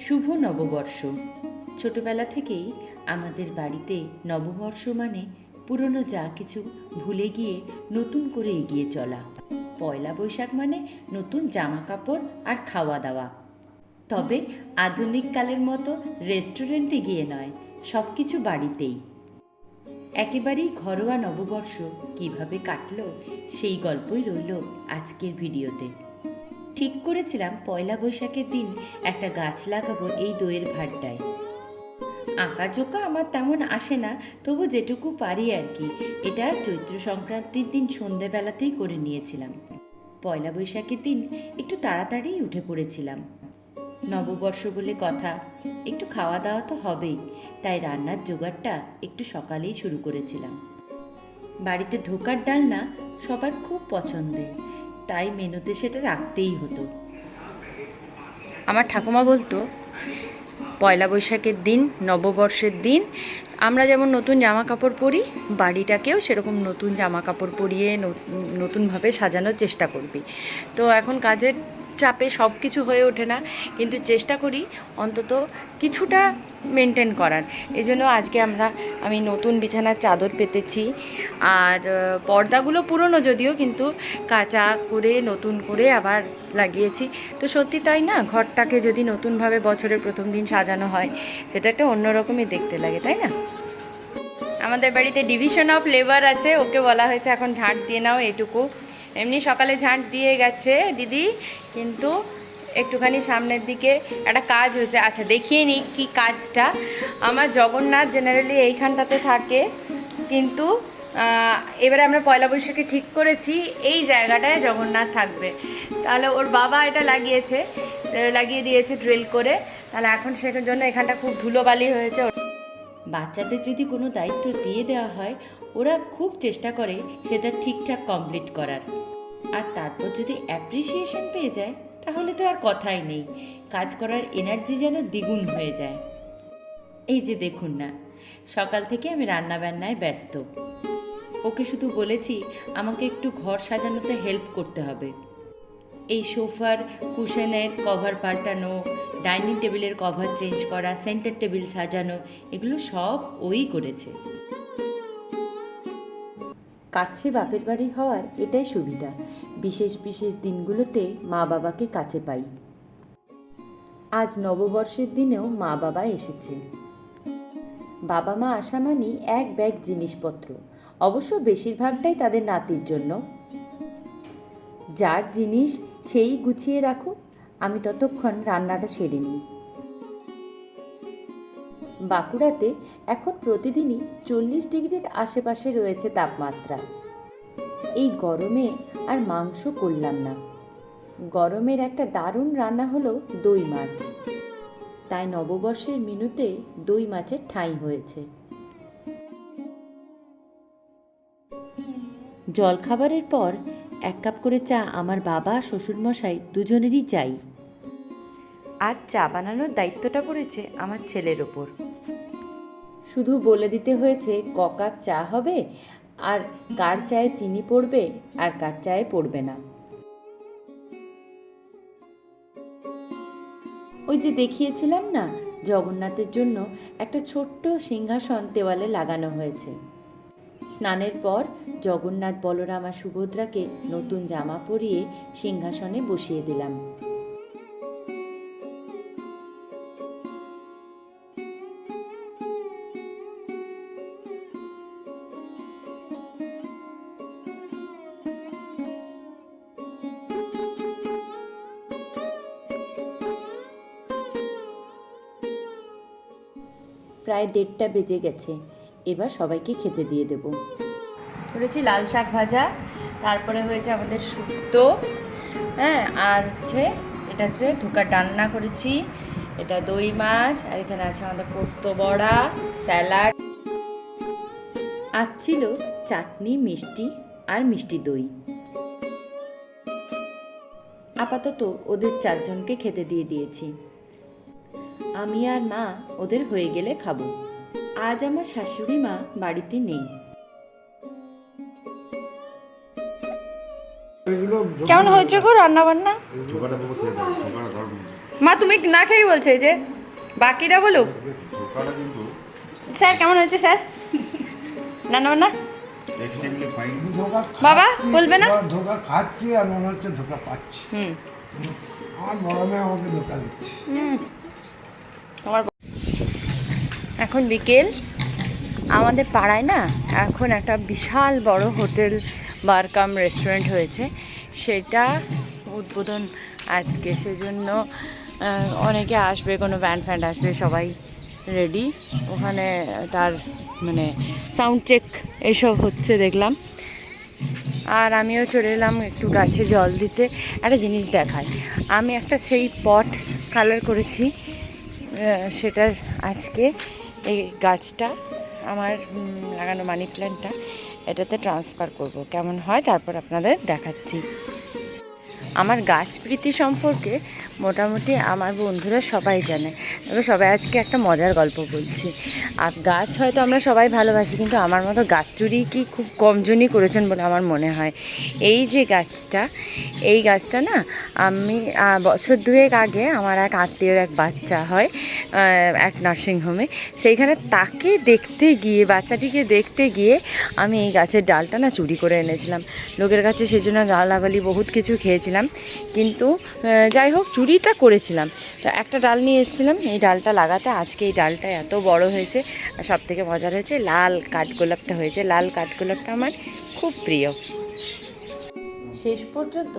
শুভ নববর্ষ। ছোটবেলা থেকেই আমাদের বাড়িতে নববর্ষ মানে পুরনো যা কিছু ভুলে গিয়ে নতুন করে এগিয়ে চলা। পয়লা বৈশাখ মানে নতুন জামা কাপড় আর খাওয়া দাওয়া। তবে আধুনিক কালের মতো রেস্টুরেন্টে গিয়ে নয় সব কিছু বাড়িতেই। একেবারেই ঘরোয়া নববর্ষ কীভাবে কাটলো সেই গল্পই রইল আজকের ভিডিওতে। ঠিক করেছিলাম পয়লা বৈশাখের দিন একটা গাছ লাগাবো এই দইয়ের ভাটটায় আঁকা জোকা আমার তেমন আসে না, তবু যেটুকু পারি আর কি। এটা চৈত্র সংক্রান্তির দিন সন্ধেবেলাতেই করে নিয়েছিলাম। পয়লা বৈশাখের দিন একটু তাড়াতাড়িই উঠে পড়েছিলাম। নববর্ষ বলে কথা, একটু খাওয়া দাওয়া তো হবেই, তাই রান্নার জোগাড়টা একটু সকালেই শুরু করেছিলাম। বাড়িতে ধোকার ডালনা সবার খুব পছন্দের তাই মেনুতে সেটা রাখতেই হতো। আমার ঠাকুমা বলতো, পয়লা বৈশাখের দিন, নববর্ষের দিন, আমরা যেমন নতুন জামা কাপড় পরি, বাড়িটাকেও সেরকম নতুন জামা কাপড় পরিয়ে নতুনভাবে সাজানোর চেষ্টা করবি। তো এখন কাজের চাপে সব কিছু হয়ে ওঠে না। কিন্তু চেষ্টা করি অন্তত কিছুটা মেনটেন করার। এই জন্য আজকে আমরা, আমি নতুন বিছানার চাদর পেতেছি। আর পর্দাগুলো পুরনো যদিও, কিন্তু কাঁচা করে, নতুন করে আবার লাগিয়েছি। তো সত্যি তাই না? ঘরটাকে যদি নতুনভাবে বছরের প্রথম দিন সাজানো হয়, সেটা একটা অন্যরকমই দেখতে লাগে, তাই না? আমাদের বাড়িতে ডিভিশন অফ লেবার আছে, ওকে বলা হয়েছে। এখন ঝাঁট দিয়ে নাও এটুকু এমনি সকালে ঝাঁট দিয়ে গেছে দিদি, কিন্তু একটুখানি সামনের দিকে একটা কাজ হচ্ছে আচ্ছা দেখিয়ে নিই কী কাজটা। আমার জগন্নাথ জেনারেলি এইখানটাতে থাকে, কিন্তু এবারে আমরা পয়লা বৈশাখে ঠিক করেছি, এই জায়গাটায় জগন্নাথ থাকবে। তাহলে ওর বাবা এটা লাগিয়েছে, লাগিয়ে দিয়েছে ড্রিল করে। তাহলে এখন সেটার জন্য এখানটা খুব ধুলোবালি হয়েছে বাচ্চাদের যদি কোনো দায়িত্ব দিয়ে দেওয়া হয়, ওরা খুব চেষ্টা করে সেটা ঠিকঠাক কমপ্লিট করার। আর তারপর যদি অ্যাপ্রিসিয়েশন পেয়ে যায়, তাহলে তো আর কথাই নেই। কাজ করার এনার্জি যেন দ্বিগুণ হয়ে যায়। এই যে দেখুন না, সকাল থেকে আমি রান্না বান্নায় ব্যস্ত। ওকে শুধু বলেছি, আমাকে একটু ঘর সাজানোতে হেল্প করতে হবে। এই সোফার কুশনের কভার পাল্টানো, ডাইনিং টেবিলের কভার চেঞ্জ করা, সেন্টার টেবিল সাজানো, এগুলো সব ওই করেছে। কাছে বাপের বাড়ি হওয়ার এটাই সুবিধা। বিশেষ বিশেষ দিনগুলোতে মা বাবাকে কাছে পাই। আজ নববর্ষের দিনেও মা বাবা এসেছে। বাবা মা আসা মানেই এক ব্যাগ জিনিসপত্র। অবশ্য বেশিরভাগটাই তাদের নাতির জন্য। যার জিনিস সেই গুছিয়ে রাখো, আমি ততক্ষণ রান্নাটা সেরে নিই। বাঁকুড়াতে এখন প্রতিদিনই চল্লিশ ডিগ্রির আশেপাশে রয়েছে তাপমাত্রা। এই গরমে আর মাংস করলাম না। গরমের একটা দারুণ রান্না হলো দই মাছ। তাই নববর্ষের মেনুতে দই মাছের ঠাঁই হয়েছে। জলখাবারের পর এক কাপ করে চা আমার বাবা শ্বশুরমশাই দুজনেরই চাই। আজ চা বানানোর দায়িত্বটা পড়েছে আমার ছেলের ওপর। শুধু বলে দিতে হয়েছে ক কাপ চা হবে আর কার চায়ে চিনি পড়বে আর কার চায়ে পড়বে না। ওই যে দেখিয়েছিলাম না জগন্নাথের জন্য একটা ছোট্ট সিংহাসন দেওয়ালে লাগানো হয়েছে। স্নানের পর জগন্নাথ বলরাম আর সুভদ্রাকে নতুন জামা পরিয়ে সিংহাসনে বসিয়ে দিলাম। প্রায় দেড়টা বেজে গেছে। এবার সবাইকে খেতে দিয়ে দেব। করেছি লাল শাক ভাজা তারপরে হয়েছে আমাদের শুক্তো হ্যাঁ আর হচ্ছে এটা হচ্ছে ধোকার ডান্না করেছি এটা দই মাছ আর এখানে আছে আমাদের পোস্ত বড়া স্যালাড। আর ছিল চাটনি মিষ্টি আর মিষ্টি দই। আপাতত ওদের চারজনকে খেতে দিয়ে দিয়েছি। আমি আর মা ওদের হয়ে গেলে খাব। আজ আমার শাশুড়ি মা বাড়িতে নেই। কেমন হয়েছে গো রান্না বান্না খেয়ে মা তুমি না খেয়েই বলছে যে? বাকিরা বলো স্যার কেমন হয়েছে স্যার? রান্না না না এক্সট্রিমলি ফাইন ধোকা বাবা, বলবে না? ধোকা- খাচ্ছি আর মনে হচ্ছে ধোকা পাচ্ছি। হুম। আমার বড় মেয়ে আমাকে ধোকা দিচ্ছে। তোমার এখন বিকেল। আমাদের পাড়ায় না এখন একটা বিশাল বড় হোটেল বার কাম রেস্টুরেন্ট হয়েছে। সেটা উদ্বোধন আজকে, সেজন্য অনেকে আসবে, কোনো ব্যান্ড ফ্যান্ড আসবে, সবাই রেডি ওখানে তার মানে সাউন্ড চেক এসব হচ্ছে দেখলাম। আর আমিও চলে এলাম একটু গাছে জল দিতে। একটা জিনিস দেখায়, আমি একটা সেই পট কালার করেছি সেটার আজকে এই গাছটা আমার লাগানো মানি প্ল্যান্টটা এটাতে ট্রান্সফার করব। কেমন হয় তারপর আপনাদের দেখাচ্ছি। আমার গাছ প্রীতি সম্পর্কে মোটামুটি আমার বন্ধুরা সবাই জানে। তবে সবাই আজকে একটা মজার গল্প বলছি। আর গাছ হয়তো আমরা সবাই ভালোবাসি, কিন্তু আমার মতো গাছ চুরি কি খুব কমজনই করেছেন বলে আমার মনে হয়। এই যে গাছটা, এই গাছটা না, আমি বছর দুয়েক আগে আমার এক আত্মীয়র এক বাচ্চা হয় এক নার্সিংহোমে সেইখানে তাকে দেখতে গিয়ে, বাচ্চাটিকে দেখতে গিয়ে আমি এই গাছের ডালটা না চুরি করে এনেছিলাম। লোকের কাছে সেজন্য গালাগালি, বহুত কিছু খেয়েছিলাম। কিন্তু যাই হোক, চুরিটা করেছিলাম। তো একটা ডাল নিয়ে এসেছিলাম। এই ডালটা লাগাতে আজকে এই ডালটা এত বড় হয়েছে। আর সব থেকে মজার হয়েছে, লাল কাঠগোলাপটা হয়েছে। লাল কাঠগোলাপটা আমার খুব প্রিয়। শেষ পর্যন্ত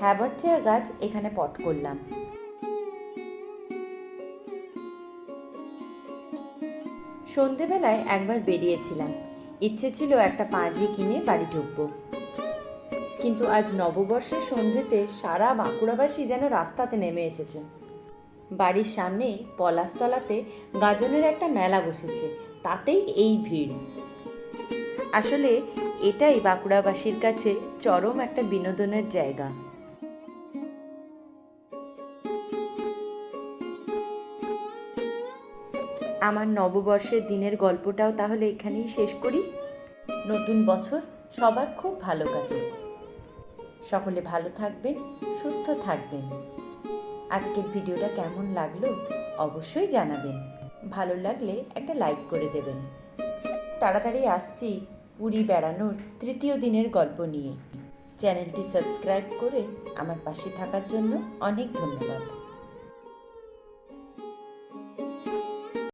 হ্যাবার্থিয়া গাছ এখানে পট করলাম। সন্ধেবেলায় একবার বেরিয়েছিলাম। ইচ্ছে ছিল একটা পাঁজি কিনে বাড়ি ঢুকবো। কিন্তু আজ নববর্ষের সন্ধেতে সারা বাঁকুড়াবাসী যেন রাস্তাতে নেমে এসেছে। বাড়ির সামনে পলাশতলাতে গাজনের একটা মেলা বসেছে, তাতেই এই ভিড়। আসলে এটাই বাঁকুড়াবাসীর কাছে চরম একটা বিনোদনের জায়গা। আমার নববর্ষের দিনের গল্পটাও তাহলে এখানেই শেষ করি। নতুন বছর সবার খুব ভালো কাটে সকলে ভালো থাকবেন, সুস্থ থাকবেন। আজকের ভিডিওটা কেমন লাগল অবশ্যই জানাবেন। ভালো লাগলে একটা লাইক করে দেবেন। তাড়াতাড়ি আসছি পুরী বেড়ানোর তৃতীয় দিনের গল্প নিয়ে। চ্যানেলটি সাবস্ক্রাইব করে আমার পাশে থাকার জন্য অনেক ধন্যবাদ।